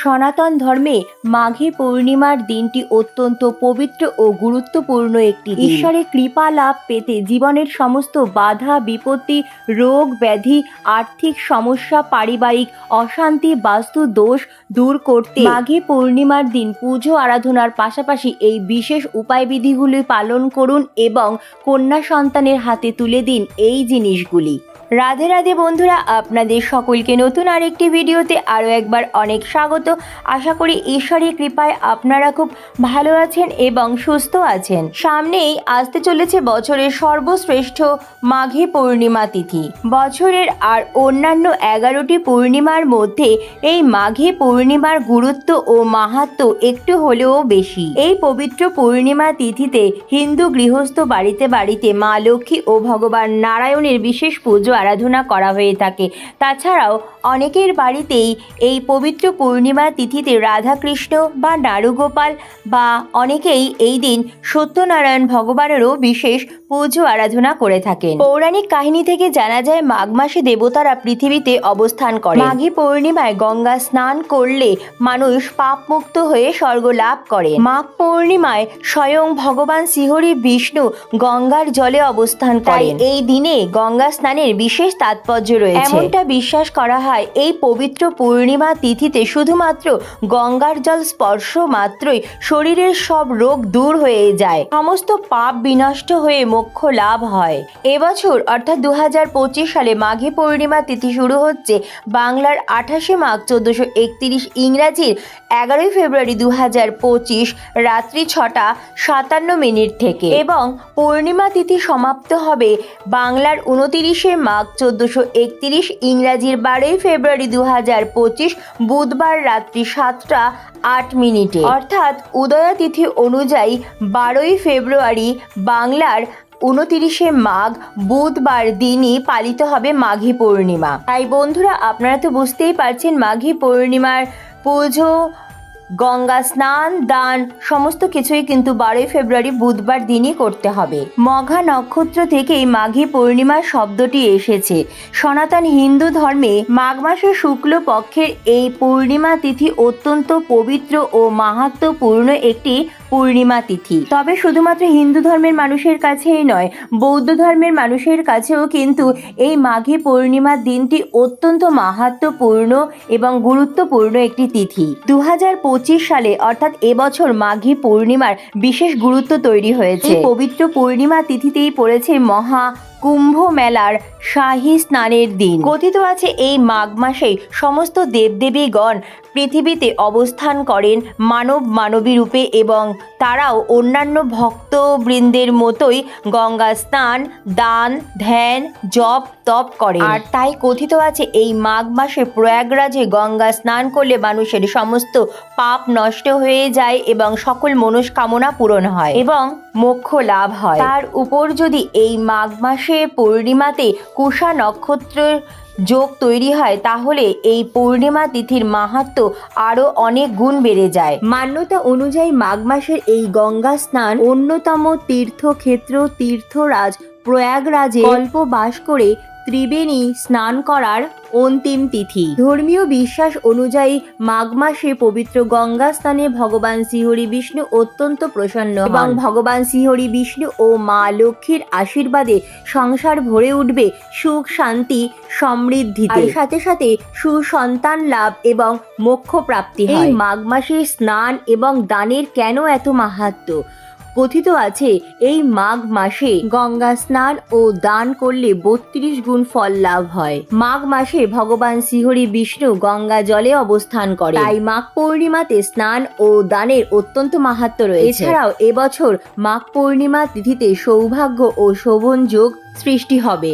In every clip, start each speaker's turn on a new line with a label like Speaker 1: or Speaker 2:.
Speaker 1: সনাতন ধর্মে মাঘী পূর্ণিমার দিনটি অত্যন্ত পবিত্র ও গুরুত্বপূর্ণ একটি ঈশ্বরের কৃপা লাভ পেতে জীবনের সমস্ত বাধা বিপত্তি রোগ ব্যাধি আর্থিক সমস্যা পারিবারিক অশান্তি বাস্তু দোষ দূর করতে মাঘী পূর্ণিমার দিন পুজো আরাধনার পাশাপাশি এই বিশেষ উপায়বিধিগুলি পালন করুন এবং কন্যা সন্তানের হাতে তুলে দিন এই জিনিসগুলি। রাধে রাধে বন্ধুরা আপনাদের সকলকে নতুন আরেকটি ভিডিওতে আরও একবার অনেক স্বাগত। আশা করি ঈশ্বরের কৃপায় আপনারা খুব ভালো আছেন এবং সুস্থ আছেন। সামনেই আসতে চলেছে বছরের সর্বশ্রেষ্ঠ মাঘী পূর্ণিমা তিথি। বছরের আর অন্যান্য এগারোটি পূর্ণিমার মধ্যে এই মাঘী পূর্ণিমার গুরুত্ব ও মাহাত্ম্য একটু হলেও বেশি। এই পবিত্র পূর্ণিমা তিথিতে হিন্দু গৃহস্থ বাড়িতে বাড়িতে মা লক্ষ্মী ও ভগবান নারায়ণের বিশেষ পুজো আরাধনা করা হয়ে থাকে। তাছাড়াও অনেকের বাড়িতেই এই পবিত্র পূর্ণিমা তিথিতে রাধাকৃষ্ণ বা নারুগোপাল বা অনেকেই এই দিন সত্যনারায়ণ ভগবানেরও বিশেষ পুজো আরাধনা করে থাকেন। পৌরাণিক কাহিনী থেকে জানা যায় মাঘ মাসে দেবতারা পৃথিবীতে অবস্থান করে মাঘী পূর্ণিমায় গঙ্গা স্নান করলে মানুষ পাপমুক্ত হয়ে স্বর্গ লাভ করে মাঘ পূর্ণিমায় স্বয়ং ভগবান শ্রীহরি বিষ্ণু গঙ্গার জলে অবস্থান করেন। এই দিনে গঙ্গা স্নানের বিশেষ তাৎপর্য রয়েছে। এমনটা বিশ্বাস করা হয় এই পবিত্র পূর্ণিমা তিথিতে শুধুমাত্র গঙ্গার জল স্পর্শ মাত্রই শরীরের সব রোগ দূর হয়ে যায়। সমস্ত পাপ বিনষ্ট হয়ে মোক্ষ লাভ হয়। এবছর অর্থাৎ দু হাজার পঁচিশ সালে মাঘী পূর্ণিমা তিথি শুরু হচ্ছে বাংলার আঠাশে মাঘ চোদ্দশো একত্রিশ ইংরাজির এগারোই ফেব্রুয়ারি দু হাজার পঁচিশ রাত্রি ছটা সাতান্ন মিনিট থেকে। এবং পূর্ণিমা তিথি সমাপ্ত হবে বাংলার উনতিরিশে মাঘ চোদ্দশো একত্রিশ ইংরাজির বারোই ফেব্রুয়ারি দু হাজার পঁচিশ বুধবার রাত্রি সাতটা আট মিনিটে। অর্থাৎ উদয়া তিথি অনুযায়ী বারোই ফেব্রুয়ারি বাংলার উনতিরিশে মাঘ বুধবার দিনই পালিত হবে মাঘী পূর্ণিমা। তাই বন্ধুরা, আপনারা তো বুঝতেই পারছেন মাঘী পূর্ণিমার পুজো গঙ্গা স্নান, দান, সমস্ত কিছুই কিন্তু বারোই ফেব্রুয়ারি বুধবার দিনই করতে হবে। মঘা নক্ষত্র থেকেই মাঘী পূর্ণিমা শব্দটি এসেছে। সনাতন হিন্দু ধর্মে মাঘ মাসের শুক্ল পক্ষের এই পূর্ণিমা তিথি অত্যন্ত পবিত্র ও মাহাত্ম্যপূর্ণ একটি পূর্ণিমা তিথি। তবে শুধুমাত্র হিন্দু ধর্মের মানুষের কাছেই নয়, বৌদ্ধ ধর্মের মানুষের কাছেও কিন্তু এই মাঘী পূর্ণিমার দিনটি অত্যন্ত মাহাত্ম্যপূর্ণ এবং গুরুত্বপূর্ণ একটি তিথি। দু সালে অর্থাৎ এবছর মাঘী পূর্ণিমার বিশেষ গুরুত্ব তৈরি হয়েছে। পবিত্র পূর্ণিমা তিথিতেই পড়েছে মহা কুম্ভ মেলার শাহী স্নানের দিন। কথিত আছে, এই মাঘ মাসে সমস্ত দেবদেবীগণ পৃথিবীতে অবস্থান করেন মানব মানবী রূপে এবং তারাও অন্যান্য ভক্তবৃন্দের মতোই গঙ্গা স্নান, দান, ধ্যান, জপ, তপ করে আর তাই কথিত আছে, এই মাঘ মাসে প্রয়াগরাজে গঙ্গা স্নান করলে মানুষের সমস্ত পাপ নষ্ট হয়ে যায় এবং সকল মনস্কামনা পূরণ হয়। এবং মোক্ষ লাভ হয়। তার উপর যদি এই মাঘ মাসে পূর্ণিমাতে কুষা নক্ষত্রের যোগ তৈরি হয়, তাহলে এই পূর্ণিমা তিথির মাহাত্ম আরও অনেক গুণ বেড়ে যায়। মান্যতা অনুযায়ী মাঘ মাসের এই গঙ্গা স্নান অন্যতম তীর্থক্ষেত্র, তীর্থরাজ প্রয়াগরাজে অল্প বাস করে ত্রিবেণী স্নান করার অন্তিম তিথি। ধর্মীয় বিশ্বাস অনুযায়ী মাঘ মাসে পবিত্র গঙ্গা স্থানে ভগবান শ্রীহরি বিষ্ণু অত্যন্ত প্রসন্ন এবং ভগবান শ্রীহরি বিষ্ণু ও মা লক্ষ্মীর আশীর্বাদে সংসার ভরে উঠবে সুখ শান্তি সমৃদ্ধিতে। আর সাথে সাথে সুসন্তান লাভ এবং মোক্ষ প্রাপ্তি এই মাঘ মাসে স্নান এবং দানের কেন এত মাহাত্ম্য? কথিত আছে এই মাঘ মাসে গঙ্গা স্নান ও দান করলে বত্রিশ গুণ ফল লাভ হয়। মাঘ মাসে ভগবান শ্রীহরি বিষ্ণু গঙ্গা জলে অবস্থান করে তাই মাঘ পূর্ণিমাতে স্নান ও দানের অত্যন্ত মাহাত্ম রয়েছে। এছাড়াও এবছর মাঘ পূর্ণিমা তিথিতে সৌভাগ্য ও শোভন যোগ সৃষ্টি হবে।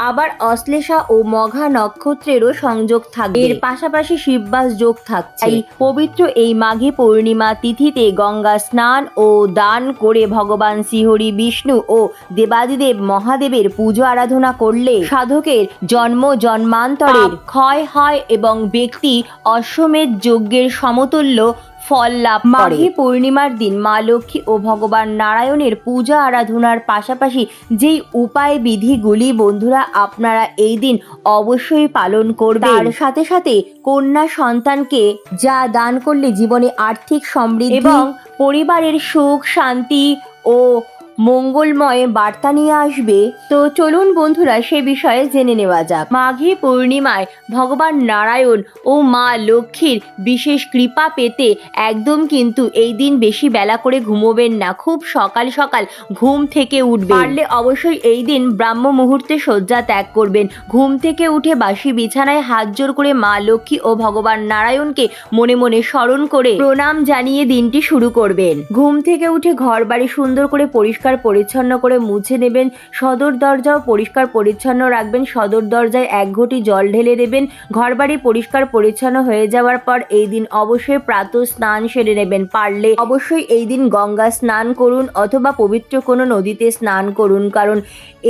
Speaker 1: আবার অশ্লেষা ও মঘা নক্ষত্রেরও সংযোগ থাকবে। এর পাশাপাশি শিববাস যোগ থাকছে। এই পবিত্র এই মাঘী পূর্ণিমা তিথিতে গঙ্গা স্নান ও দান করে ভগবান শ্রীহরি বিষ্ণু ও দেবাদিদেব মহাদেবের পুজো আরাধনা করলে সাধকের জন্ম জন্মান্তরের ক্ষয় হয় এবং ব্যক্তি অশ্বমেধ যজ্ঞের সমতুল্য ফল লাভ মাঘী পূর্ণিমার দিন মা লক্ষ্মী ও ভগবান নারায়ণের পূজা আরাধনার পাশাপাশি যেই উপায় বিধিগুলি বন্ধুরা আপনারা এই দিন অবশ্যই পালন করবেন। তার সাথে সাথে কন্যা সন্তানকে যা দান করলে জীবনে আর্থিক সমৃদ্ধি এবং পরিবারের সুখ শান্তি ও মঙ্গলময় বার্তা নিয়ে আসবে। তো চলুন বন্ধুরা, সে বিষয়ে জেনে নেওয়া যাক। মাঘী পূর্ণিমায় ভগবান নারায়ণ ও মা লক্ষ্মীর বিশেষ কৃপা পেতে একদম কিন্তু এই দিন বেশি বেলা করে ঘুমোবেন না। খুব সকাল সকাল ঘুম থেকে উঠবেন। পারলে অবশ্যই এই দিন ব্রাহ্ম মুহূর্তে শয্যা ত্যাগ করবেন। ঘুম থেকে উঠে বাসি বিছানায় হাত জোর করে মা লক্ষ্মী ও ভগবান নারায়ণকে মনে মনে স্মরণ করে প্রণাম জানিয়ে দিনটি শুরু করবেন। ঘুম থেকে উঠে ঘর বাড়ি সুন্দর করে পরিষ্কার পরিচ্ছন্ন করে মুছে নেবেন। সদর দরজাও পরিষ্কার পরিচ্ছন্ন রাখবেন। সদর দরজায় এক ঘটি জল ঢেলে দেবেন। ঘর বাড়ি পরিষ্কার পরিচ্ছন্ন হয়ে যাওয়ার পর এই দিন অবশ্যই প্রাত স্নান সেরে নেবেন। পারলে অবশ্যই এই দিন গঙ্গা স্নান করুন অথবা পবিত্র কোনো নদীতে স্নান করুন। কারণ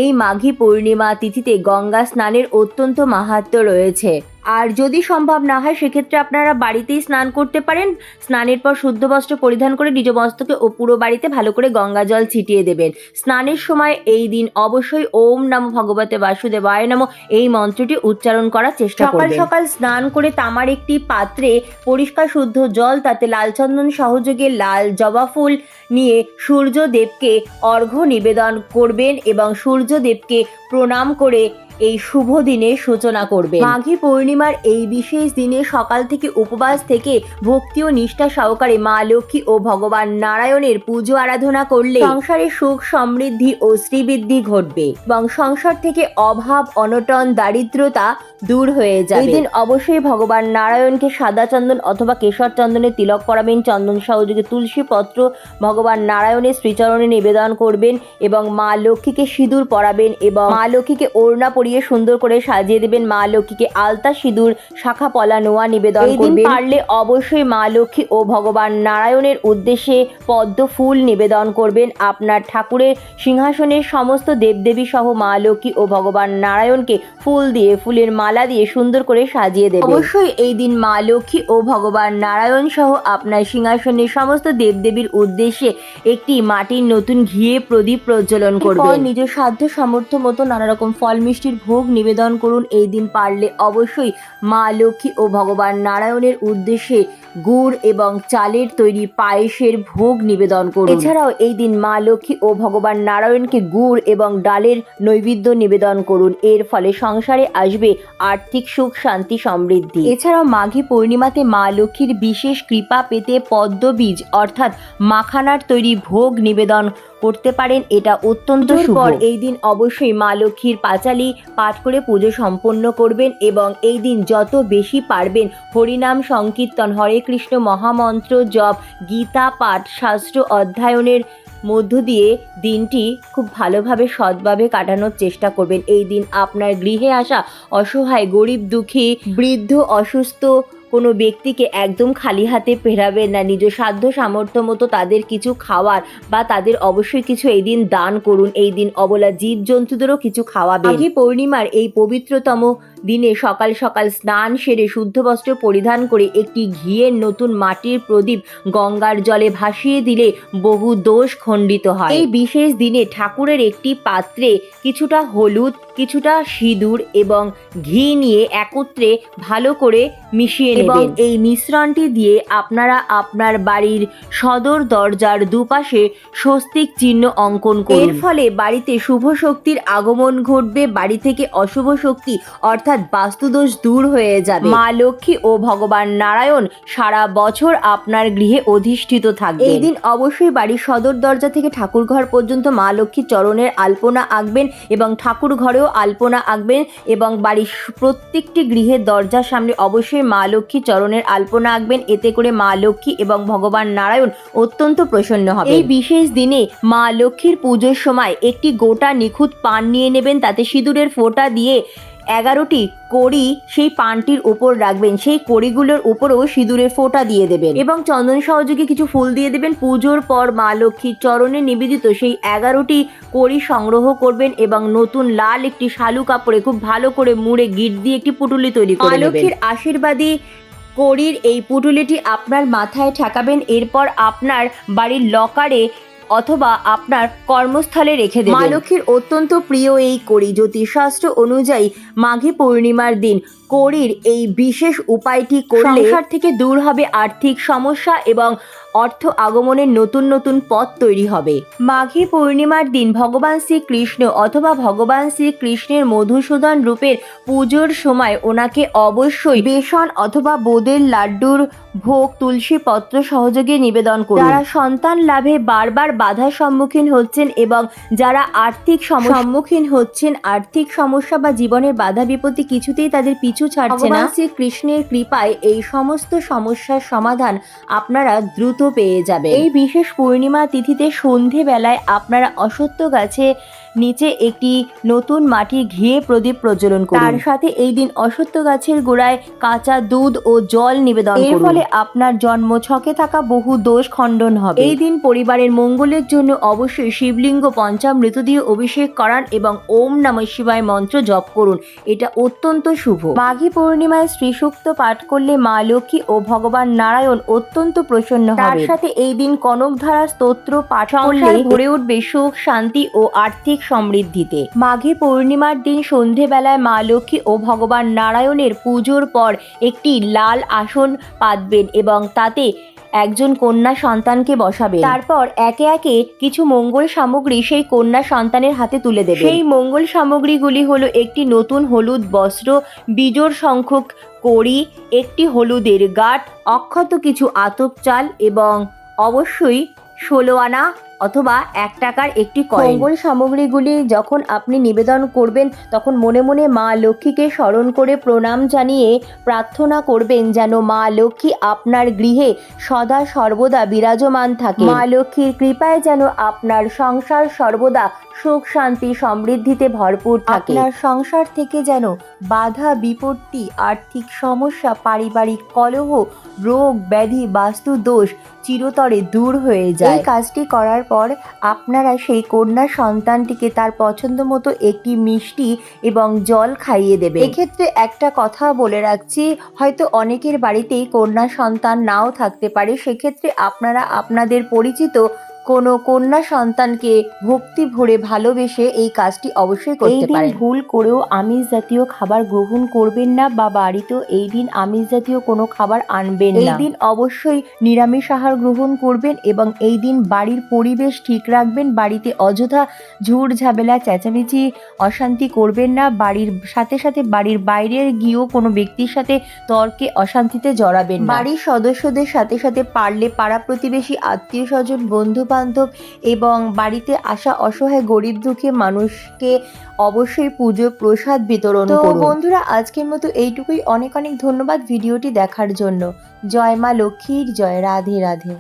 Speaker 1: এই মাঘী পূর্ণিমা তিথিতে গঙ্গা স্নানের অত্যন্ত মাহাত্ম্য রয়েছে। আর যদি সম্ভব না হয় সেক্ষেত্রে আপনারা বাড়িতেই স্নান করতে পারেন। স্নানের পর শুদ্ধ বস্ত্র পরিধান করে নিজ বস্ত্রকে ও পুরো বাড়িতে ভালো করে গঙ্গা জল ছিটিয়ে দেবেন। স্নানের সময় এই দিন অবশ্যই ওম নম ভগবতে বাসুদেবায় নম এই মন্ত্রটি উচ্চারণ করার চেষ্টা সকাল সকাল স্নান করে তামার একটি পাত্রে পরিষ্কার শুদ্ধ জল তাতে লাল চন্দন সহযোগে লাল জবা ফুল নিয়ে সূর্যদেবকে অর্ঘ্য নিবেদন করবেন এবং সূর্যদেবকে প্রণাম করে এই শুভ দিনের সূচনা করবে মাঘী পূর্ণিমার এই বিশেষ দিনে সকাল থেকে উপবাস থেকে ভক্তি ও নিষ্ঠা সহকারে মা লক্ষ্মী ও ভগবান নারায়ণের পুজো আরাধনা করলে সংসারে সুখ সমৃদ্ধি ও শ্রীবৃদ্ধি ঘটবে এবং সংসার থেকে অভাব, অনটন, দারিদ্রতা দূর হয়ে যাবে। এই দিন অবশ্যই ভগবান নারায়ণকে সাদা চন্দন অথবা কেশর চন্দনের তিলক পরাবেন চন্দন সহযোগে তুলসী পত্র ভগবান নারায়ণের শ্রীচরণে নিবেদন করবেন এবং মা লক্ষ্মীকে সিঁদুর পরাবেন এবং মা লক্ষ্মীকে ওড়না পরিয়ে সুন্দর করে সাজিয়ে দেবেন। মা লক্ষ্মীকে আলতা সিঁদুর শাখা পলা নোয়া নিবেদন
Speaker 2: এই দিন
Speaker 1: করবেন। পারলে অবশ্যই মা লক্ষ্মী ও ভগবান নারায়ণের উদ্দেশ্যে পদ্ম ফুল নিবেদন করবেন। আপনার ঠাকুরের সিংহাসনের সমস্ত দেবদেবী সহ মা লক্ষ্মী ও ভগবান নারায়ণকে ফুল দিয়ে ফুলের মালা দিয়ে সুন্দর করে সাজিয়ে দেবেন অবশ্যই এই দিন মা লক্ষ্মী ও ভগবান নারায়ণ সহ আপনার সিংহাসনের সমস্ত দেবদেবীর উদ্দেশ্যে একটি মাটির নতুন ঘিয়ে প্রদীপ প্রজ্বলন করবেন নিজ সাধ্য সামর্থ্য মতো নানা রকম ফল মিষ্টির ভোগ নিবেদন করুন। এই দিন পারলে অবশ্যই মা লক্ষ্মী ও ভগবান নারায়ণের উদ্দেশ্যে গুড় এবং চালের তৈরি পায়েসের ভোগ নিবেদন করুন। এছাড়াও এই দিন মা লক্ষ্মী ও ভগবান নারায়ণকে গুড় এবং ডালের নৈবেদ্য নিবেদন করুন। এর ফলে সংসারে আসবে আর্থিক সুখ শান্তি সমৃদ্ধি। এছাড়াও মাঘী পূর্ণিমাতে মা লক্ষ্মীর বিশেষ কৃপা পেতে পদ্মবীজ অর্থাৎ মাখানার তৈরি ভোগ নিবেদন করতে পারেন। এটা অত্যন্ত
Speaker 2: পর
Speaker 1: এই দিন অবশ্যই মা লক্ষ্মীর পাঁচালি পাঠ করে পুজো সম্পন্ন করবেন এবং এই দিন যত বেশি পারবেন হরিনাম সংকীর্তন হরে কৃষ্ণ মহামন্ত্র জপ গীতা পাঠ শাস্ত্র অধ্যয়নের মধ্য দিয়ে দিনটি খুব ভালোভাবে সৎভাবে কাটানোর চেষ্টা করবেন। এই দিন আপনার গৃহে আসা অসহায়, গরিব, দুঃখী, বৃদ্ধ, অসুস্থ কোনো ব্যক্তিকে একদম খালি হাতে ফেরাবেন না। নিজ সাধ্য সামর্থ্য মতো তাদের কিছু খাওয়ার বা তাদের অবশ্যই কিছু এই দিন দান করুন। এই দিন অবলা জীবজন্তুদেরও কিছু খাওয়াবেন। মাঘী পূর্ণিমার এই পবিত্রতম দিনে সকাল সকাল স্নান সেরে শুদ্ধ বস্ত্র পরিধান করে একটি ঘিয়ের নতুন মাটির প্রদীপ গঙ্গার জলে ভাসিয়ে দিলে বহু দোষ খণ্ডিত হয়। এই বিশেষ দিনে ঠাকুরের একটি পাত্রে কিছুটা হলুদ কিছুটা সিঁদুর এবং ঘি নিয়ে একত্রে ভালো করে মিশিয়ে এবং এই মিশ্রণটি দিয়ে আপনারা আপনার বাড়ির সদর দরজার দুপাশে স্বস্তিক চিহ্ন অঙ্কন করুন। এর ফলে বাড়িতে শুভ শক্তির আগমন ঘটবে বাড়ি থেকে অশুভ শক্তি অর্থাৎ বাস্তুদোষ দূর হয়ে যাবে। মা লক্ষ্মী ও ভগবান নারায়ণ সারা বছর আপনার গৃহে অধিষ্ঠিত থাকবে এই দিন অবশ্যই বাড়ির সদর দরজা থেকে ঠাকুর ঘর পর্যন্ত মা লক্ষ্মী চরণের আলপনা আঁকবেন এবং ঠাকুর ঘরেও আলপনা আঁকবেন এবং বাড়ির প্রত্যেকটি গৃহের দরজার সামনে অবশ্যই মা লক্ষ্মী চরণের আলপনা আঁকবেন। এতে করে মা লক্ষ্মী এবং ভগবান নারায়ণ অত্যন্ত প্রসন্ন হবে এই বিশেষ দিনে মা লক্ষ্মীর পুজোর সময় একটি গোটা নিখুঁত পান নিয়ে নেবেন। তাতে সিঁদুরের ফোঁটা দিয়ে এগারোটি কড়ি সেই পানটির উপর রাখবেন। সেই কড়িগুলোর উপরেও সিঁদুরের ফোঁটা দিয়ে দেবেন এবং চন্দন সহযোগে কিছু ফুল দিয়ে দেবেন। পুজোর পর মা লক্ষ্মীর চরণে নিবেদিত সেই এগারোটি কড়ি সংগ্রহ করবেন এবং নতুন লাল একটি শালু কাপড়ে খুব ভালো করে মুড়ে গিট দিয়ে একটি পুটুলি তৈরি করে মা লক্ষ্মীর আশীর্বাদী কড়ির এই পুটুলিটি আপনার মাথায় ঠেকাবেন। এরপর আপনার বাড়ির লকারে অথবা আপনার কর্মস্থলে রেখে দেবেন। মা লক্ষ্মীর অত্যন্ত প্রিয় এই করি জ্যোতিষশাস্ত্র অনুযায়ী মাঘে পূর্ণিমার দিন কড়ির এই বিশেষ উপায়টি করলে সংসার থেকে দূর হবে আর্থিক সমস্যা এবং অর্থ আগমনের নতুন নতুন পথ তৈরি হবে। মাঘী পূর্ণিমার দিন ভগবান শ্রীকৃষ্ণ অথবা ভগবান শ্রীকৃষ্ণের মধুসূদন রূপের পুজোর সময় ওনাকে অবশ্যই বেসন অথবা বোদের লাড্ডুর ভোগ, তুলসী পত্র সহযোগে নিবেদন করুন। যারা সন্তান লাভে বারবার বাধার সম্মুখীন হচ্ছেন এবং যারা আর্থিক সম্মুখীন হচ্ছেন, আর্থিক সমস্যা বা জীবনের বাধা বিপত্তি কিছুতেই তাদের পিছু ছাড়ছে না। শ্রী কৃষ্ণের কৃপায় এই সমস্ত সমস্যার সমাধান আপনারা দ্রুত পেয়ে যাবে এই বিশেষ পূর্ণিমা তিথিতে সন্ধেবেলায় আপনারা অসত্য গাছে নিচে একটি নতুন মাটির ঘিয়ে প্রদীপ প্রজ্বলন করুন। তার সাথে এই দিন অসত্য গাছের গোড়ায় কাঁচা দুধ ও জল নিবেদন এর ফলে আপনার জন্ম ছকে থাকা বহু দোষ খণ্ডন হবে। এই দিন পরিবারের মঙ্গলের জন্য অবশ্যই শিবলিঙ্গ পঞ্চামৃত দিয়ে অভিষেক করান এবং ওম নমঃ শিবায় মন্ত্র জপ করুন। এটা অত্যন্ত শুভ। মাঘী পূর্ণিমায় শ্রী সূক্ত পাঠ করলে মা লক্ষ্মী ও ভগবান নারায়ণ অত্যন্ত প্রসন্ন হবে। তার সাথে এই দিন কনকধারা স্তোত্র পাঠ করলে ভরে উঠবে সুখ শান্তি ও আর্থিক সমৃদ্ধিতে। মাঘী পূর্ণিমার দিন সন্ধেবেলায় মা লক্ষ্মী ও ভগবান নারায়ণের পুজোর পর একটি লাল আসন পাতবেন এবং তাতে একজন কন্যা সন্তানকে বসাবেন। তারপর একে একে কিছু মঙ্গল সামগ্রী সেই কন্যা সন্তানের হাতে তুলে দেবে সেই মঙ্গল সামগ্রীগুলি হলো একটি নতুন হলুদ বস্ত্র, বিজোড় সংখ্যক কড়ি, একটি হলুদের গাঁট, অক্ষত কিছু আতপ চাল এবং অবশ্যই ষোলো আনা অথবা এক টাকার একটি মঙ্গল সামগ্রীগুলি যখন আপনি নিবেদন করবেন তখন মনে মনে মা লক্ষ্মীকে স্মরণ করে প্রণাম জানিয়ে প্রার্থনা করবেন যেন মা লক্ষ্মী আপনার গৃহে সদা সর্বদা বিরাজমান থাকে। মা লক্ষ্মীর কৃপায় যেন আপনার সংসার সর্বদা সুখ শান্তি সমৃদ্ধিতে ভরপুর থাকে। আপনার সংসার থেকে যেন বাধা বিপত্তি আর্থিক সমস্যা পারিবারিক কলহ রোগ ব্যাধি বাস্তু দোষ চিরতরে দূর হয়ে যায়। এই কাজটি করার পর আপনারা সেই কন্যা সন্তানটিকে তার পছন্দ মতো একটি মিষ্টি এবং জল খাইয়ে দেবে এক্ষেত্রে একটা কথা বলে রাখছি, হয়তো অনেকের বাড়িতেই কন্যা সন্তান নাও থাকতে পারে। সেক্ষেত্রে আপনারা আপনাদের পরিচিত কোনো কন্যা সন্তানকে ভক্তি ভরে ভালোবেসে এই কাজটি অবশ্যই করতে পারেন। ভুল করেও আমিষ জাতীয় খাবার গ্রহণ করবেন না বা বাড়িতেও এই দিন আমিষ জাতীয় কোনো খাবার আনবেন না। এই দিন অবশ্যই নিরামিষ আহার গ্রহণ করবেন এবং এই দিন বাড়ির পরিবেশ ঠিক রাখবেন বাড়িতে অযথা ঝুট ঝামেলা চেঁচামেচি অশান্তি করবেন না বাড়ির সাথে সাথে বাড়ির বাইরের গিয়েও কোনো ব্যক্তির সাথে তর্কে অশান্তিতে জড়াবেন বাড়ির সদস্যদের সাথে সাথে পারলে পাড়া প্রতিবেশী আত্মীয় স্বজন বন্ধু বান্ধব এবং বাড়িতে আসা অসহায় গরিব দুঃখী মানুষকে অবশ্যই পুজো প্রসাদ বিতরণ তো বন্ধুরা আজকের মতো এইটুকুই। অনেক অনেক ধন্যবাদ ভিডিওটি দেখার জন্য। জয় মা লক্ষ্মীর জয় রাধে রাধে।